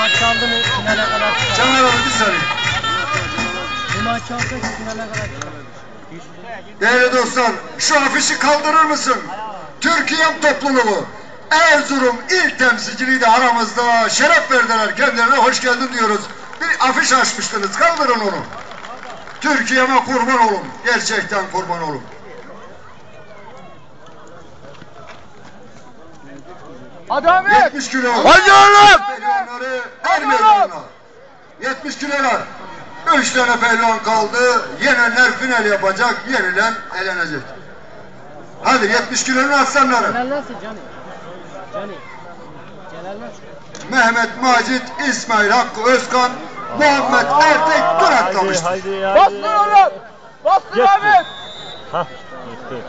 maç aldı mı finale kadar çıkar. Caner abi bir saniye. Bir maç alsa finale kadar çıkar. Değerli dostlar, şu afişi kaldırır mısın? Türkiye'm topluluğu. Erzurum il temsilciliği de aramızda. Şeref verdiler kendilerine. Hoş geldin diyoruz. Bir afiş açmıştınız. Kaldırın onu. Türkiye'me kurban olun. Gerçekten kurban olun. Hadi Ahmet. 70 kilo. Hadi oğlum! Er meydanına. 70 kilolar. 3 tane pehlivan kaldı. Yenenler final yapacak. Yenilen elenecek. Hadi 70 kilonun aslanları. Celal nasıl Cani? Cani. Celal nasıl? Mehmet Macit, İsmail Hakkı Özkan, Muhammed Ertek dur atlamıştır. Bastır oğlum. Bastır. Ahmet. Hah. Gitti.